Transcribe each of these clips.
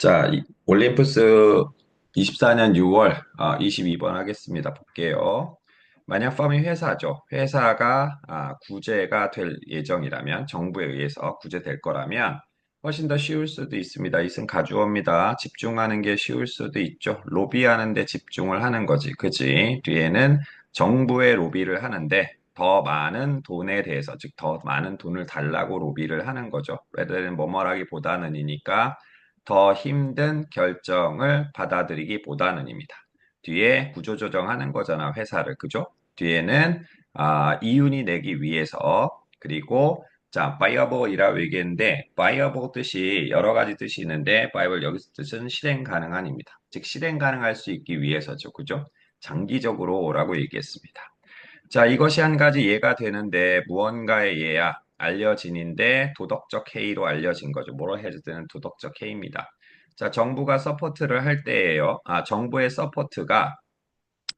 자, 이- 올림푸스 24년 6월 22번 하겠습니다. 볼게요. 만약 펌이 회사죠. 회사가 아, 구제가 될 예정이라면 정부에 의해서 구제될 거라면 훨씬 더 쉬울 수도 있습니다. 이승 가주어입니다. 집중하는 게 쉬울 수도 있죠. 로비하는 데 집중을 하는 거지. 그지? 뒤에는 정부의 로비를 하는데 더 많은 돈에 대해서 즉 더 많은 돈을 달라고 로비를 하는 거죠. rather 뭐뭐라기보다는이니까 더 힘든 결정을 받아들이기보다는입니다. 뒤에 구조조정하는 거잖아, 회사를. 그죠? 뒤에는 아, 이윤이 내기 위해서 그리고 자, viable이라고 얘기했는데 viable 뜻이 여러 가지 뜻이 있는데 viable 여기서 뜻은 실행 가능한입니다. 즉 실행 가능할 수 있기 위해서죠. 그죠? 장기적으로라고 얘기했습니다. 자, 이것이 한 가지 예가 되는데 무언가의 예야 알려진인데 도덕적 해이로 알려진 거죠. 모럴 해즈드는 도덕적 해입니다. 자, 정부가 서포트를 할 때예요. 아, 정부의 서포트가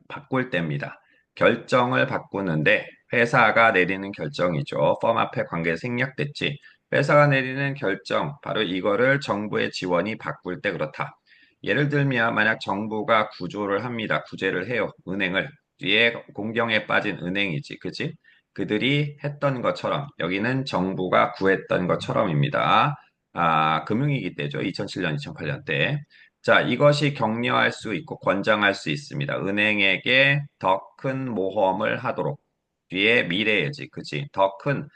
바꿀 때입니다. 결정을 바꾸는데 회사가 내리는 결정이죠. 펌 앞에 관계 생략됐지. 회사가 내리는 결정, 바로 이거를 정부의 지원이 바꿀 때 그렇다. 예를 들면 만약 정부가 구조를 합니다. 구제를 해요. 은행을. 뒤에 공경에 빠진 은행이지. 그치? 그들이 했던 것처럼 여기는 정부가 구했던 것처럼입니다. 아, 금융위기 때죠. 2007년, 2008년 때. 자, 이것이 격려할 수 있고 권장할 수 있습니다. 은행에게 더 큰 모험을 하도록. 뒤에 미래예지, 그치? 더큰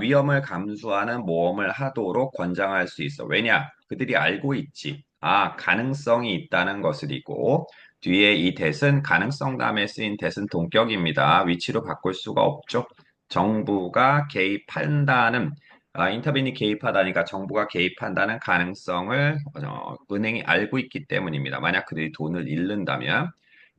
위험을 감수하는 모험을 하도록 권장할 수 있어. 왜냐? 그들이 알고 있지. 아, 가능성이 있다는 것을 이고, 뒤에 이 대은 가능성 다음에 쓰인 대은 동격입니다. 위치로 바꿀 수가 없죠. 정부가 개입한다는 아, 인터빈이 개입하다니까 정부가 개입한다는 가능성을 어, 은행이 알고 있기 때문입니다. 만약 그들이 돈을 잃는다면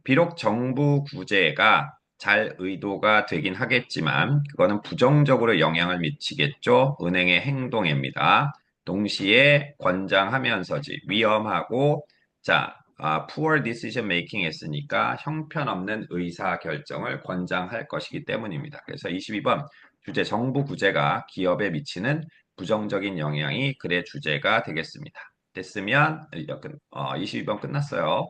비록 정부 구제가 잘 의도가 되긴 하겠지만 그거는 부정적으로 영향을 미치겠죠. 은행의 행동입니다. 동시에 권장하면서지 위험하고 자 아, poor decision making 했으니까 형편없는 의사 결정을 권장할 것이기 때문입니다. 그래서 22번 주제 정부 구제가 기업에 미치는 부정적인 영향이 글의 주제가 되겠습니다. 됐으면 22번 끝났어요.